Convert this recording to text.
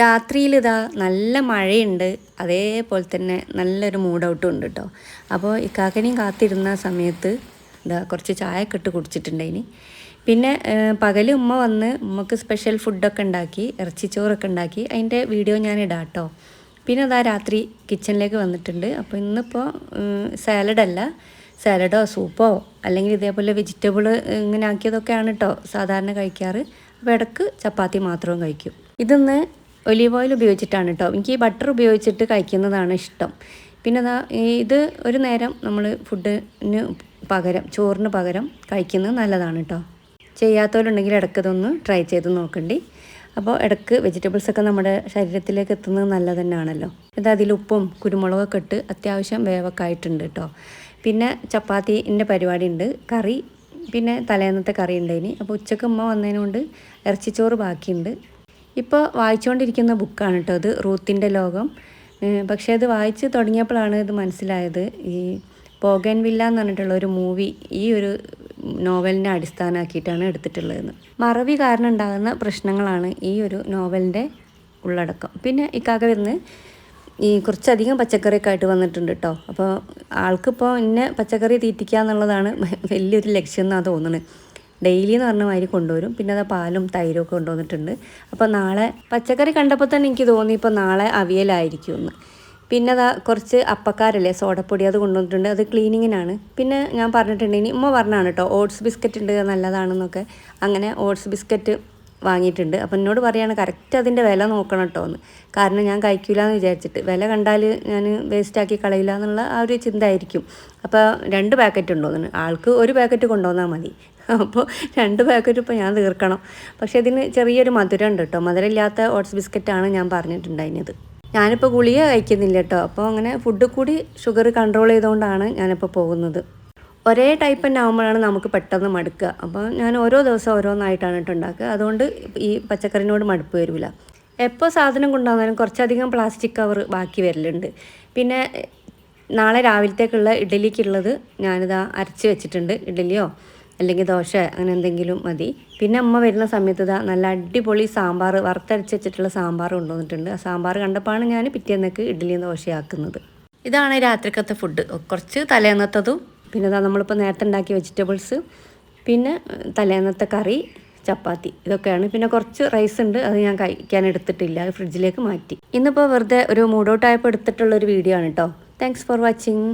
രാത്രിയിൽ ഇതാ നല്ല മഴയുണ്ട്. അതേപോലെ തന്നെ നല്ലൊരു മൂഡ് ഔട്ടും ഉണ്ട് കേട്ടോ അപ്പോൾ ഇക്കാക്കനെയും കാത്തിരുന്ന സമയത്ത് ഇതാ കുറച്ച് ചായയൊക്കെ ഇട്ട് കുടിച്ചിട്ടുണ്ടായിന്. പിന്നെ പകൽ ഉമ്മ വന്ന് ഉമ്മക്ക് സ്പെഷ്യൽ ഫുഡൊക്കെ ഉണ്ടാക്കി ഇറച്ചിച്ചോറൊക്കെ ഉണ്ടാക്കി അതിന്റെ വീഡിയോ ഞാൻ ഇടാം കേട്ടോ പിന്നെ അതാ രാത്രി കിച്ചണിലേക്ക് വന്നിട്ടുണ്ട്. അപ്പോൾ ഇന്നിപ്പോൾ സാലഡല്ല സാലഡോ സൂപ്പോ അല്ലെങ്കിൽ ഇതേപോലെ വെജിറ്റബിൾ ഇങ്ങനെ ആക്കിയതൊക്കെയാണ് കേട്ടോ സാധാരണ കഴിക്കാറ്. അപ്പോൾ ഇടയ്ക്ക് ചപ്പാത്തി മാത്രവും കഴിക്കും. ഇതൊന്ന് ഒലീവ് ഓയിൽ ഉപയോഗിച്ചിട്ടാണ് കേട്ടോ. എനിക്ക് ഈ ബട്ടർ ഉപയോഗിച്ചിട്ട് കഴിക്കുന്നതാണ് ഇഷ്ടം. പിന്നെ ഇത് ഒരു നേരം നമ്മൾ ഫുഡിന് പകരം ചോറിന് പകരം കഴിക്കുന്നത് നല്ലതാണ് കേട്ടോ. ചെയ്യാത്തവരുണ്ടെങ്കിൽ ഇടയ്ക്ക് ഇതൊന്ന് ട്രൈ ചെയ്ത് നോക്കണ്ടി. അപ്പോൾ ഇടയ്ക്ക് വെജിറ്റബിൾസൊക്കെ നമ്മുടെ ശരീരത്തിലേക്ക് എത്തുന്നത് നല്ലത് തന്നെയാണല്ലോ. ഇത് അതിൽ ഉപ്പും കുരുമുളകൊക്കെ ഇട്ട് അത്യാവശ്യം വേവൊക്കെ ആയിട്ടുണ്ട് കേട്ടോ. പിന്നെ ചപ്പാത്തിന്റെ പരിപാടി ഉണ്ട്. കറി പിന്നെ തലേന്നത്തെ കറി ഉണ്ടായിന് അപ്പോൾ ഉച്ചയ്ക്ക് ഉമ്മ വന്നതിനുകൊണ്ട് ഇറച്ചിച്ചോറ് ബാക്കിയുണ്ട്. ഇപ്പോൾ വായിച്ചുകൊണ്ടിരിക്കുന്ന ബുക്കാണ് കേട്ടോ അത് റൂത്തിന്റെ ലോകം. പക്ഷേ അത് വായിച്ച് തുടങ്ങിയപ്പോഴാണ് ഇത് മനസ്സിലായത്. ഈ പോകൻ വില്ല എന്ന് പറഞ്ഞിട്ടുള്ള ഒരു മൂവി ഈ ഒരു നോവലിനെ അടിസ്ഥാനമാക്കിയിട്ടാണ് എടുത്തിട്ടുള്ളതെന്ന്. മറവി കാരണം ഉണ്ടാകുന്ന പ്രശ്നങ്ങളാണ് ഈ ഒരു നോവലിന്റെ ഉള്ളടക്കം. പിന്നെ ഇക്കാക്ക വരുന്ന ഈ കുറച്ചധികം പച്ചക്കറിയൊക്കെ ആയിട്ട് വന്നിട്ടുണ്ട് കേട്ടോ അപ്പോൾ ആൾക്കിപ്പോൾ ഇന്നെ പച്ചക്കറി തീറ്റിക്കുക എന്നുള്ളതാണ് വലിയൊരു ലക്ഷ്യം എന്നാണ് തോന്നുന്നത്. ഡെയിലി എന്ന് പറഞ്ഞ മാതിരി കൊണ്ടുവരും. പിന്നെ അത് പാലും തൈരും ഒക്കെ കൊണ്ടുവന്നിട്ടുണ്ട്. അപ്പോൾ നാളെ പച്ചക്കറി കണ്ടപ്പോൾ തന്നെ എനിക്ക് തോന്നി ഇപ്പോൾ നാളെ അവിയലായിരിക്കും എന്ന് പിന്നെ അതാ കുറച്ച് അപ്പക്കാരല്ലേ സോഡപ്പൊടി അത് കൊണ്ടുവന്നിട്ടുണ്ട്. അത് ക്ലീനിങ്ങിനാണ്. പിന്നെ ഞാൻ പറഞ്ഞിട്ടുണ്ട് ഇനി ഉമ്മ പറഞ്ഞാണ് കേട്ടോ ഓട്സ് ബിസ്ക്കറ്റ് ഉണ്ട് നല്ലതാണെന്നൊക്കെ. അങ്ങനെ ഓട്സ് ബിസ്ക്കറ്റ് വാങ്ങിയിട്ടുണ്ട്. അപ്പം എന്നോട് പറയാണ് കറക്റ്റ് അതിന്റെ വില നോക്കണം കേട്ടോ എന്ന്. കാരണം ഞാൻ കഴിക്കില്ല എന്ന് വിചാരിച്ചിട്ട്. വില കണ്ടാൽ ഞാൻ വേസ്റ്റാക്കി കളയില്ല എന്നുള്ള ആ ഒരു ചിന്ത ആയിരിക്കും അപ്പോൾ രണ്ട് പാക്കറ്റ് ഉണ്ടോന്ന് ആൾക്ക് ഒരു പാക്കറ്റ് കൊണ്ടുവന്നാൽ മതി. അപ്പോൾ രണ്ട് പാക്കറ്റ് ഇപ്പോൾ ഞാൻ തീർക്കണം. പക്ഷേ ഇതിന് ചെറിയൊരു മധുരം ഉണ്ട് കേട്ടോ മധുരമില്ലാത്ത ഓട്സ് ബിസ്ക്കറ്റാണ് ഞാൻ പറഞ്ഞിട്ടുണ്ടായിരുന്നത്. ഞാനിപ്പോൾ ഗുളിക കഴിക്കുന്നില്ല കേട്ടോ അപ്പോൾ അങ്ങനെ ഫുഡ് കൂടി ഷുഗർ കൺട്രോൾ ചെയ്തുകൊണ്ടാണ് ഞാനിപ്പോൾ പോകുന്നത്. ഒരേ ടൈപ്പ് തന്നെ ആകുമ്പോഴാണ് നമുക്ക് പെട്ടെന്ന് മടുക്കുക. അപ്പോൾ ഞാൻ ഓരോ ദിവസം ഓരോന്നായിട്ടാണ് കേട്ടോ ഉണ്ടാക്കുക. അതുകൊണ്ട് ഈ പച്ചക്കറിനോട് മടുപ്പ് വരില്ല. എപ്പോൾ സാധനം കൊണ്ടുവന്നാലും കുറച്ചധികം പ്ലാസ്റ്റിക് കവർ ബാക്കി വരലുണ്ട്. പിന്നെ നാളെ രാവിലത്തേക്കുള്ള ഇഡലിക്കുള്ളത് ഞാനിതാ അരച്ച് വെച്ചിട്ടുണ്ട്. ഇഡ്ഡലിയോ അല്ലെങ്കിൽ ദോശ അങ്ങനെ എന്തെങ്കിലും മതി. പിന്നെ അമ്മ വരുന്ന സമയത്ത് ഇതാ നല്ല അടിപൊളി സാമ്പാർ വറുത്തരച്ച് വെച്ചിട്ടുള്ള സാമ്പാർ കൊണ്ടുവന്നിട്ടുണ്ട്. ആ സാമ്പാർ കണ്ടപ്പോഴാണ് ഞാൻ പിറ്റേന്നേക്ക് ഇഡ്ഡലിയും ദോശയാക്കുന്നത് ഇതാണ് രാത്രിക്കത്തെ ഫുഡ് കുറച്ച് തലേന്നത്തതും പിന്നെ ഇതാ നമ്മളിപ്പോൾ നേരത്തെ ഉണ്ടാക്കിയ വെജിറ്റബിൾസ് പിന്നെ തലേന്നത്തെ കറി ചപ്പാത്തി ഇതൊക്കെയാണ്. പിന്നെ കുറച്ച് റൈസ് ഉണ്ട് അത് ഞാൻ കഴിക്കാൻ എടുത്തിട്ടില്ല അത് ഫ്രിഡ്ജിലേക്ക് മാറ്റി. ഇന്നിപ്പോൾ വെറുതെ ഒരു മൂഡൗട്ട് ആയപ്പോൾ എടുത്തിട്ടുള്ള ഒരു വീഡിയോ ആണ് കേട്ടോ താങ്ക്സ് ഫോർ വാച്ചിങ്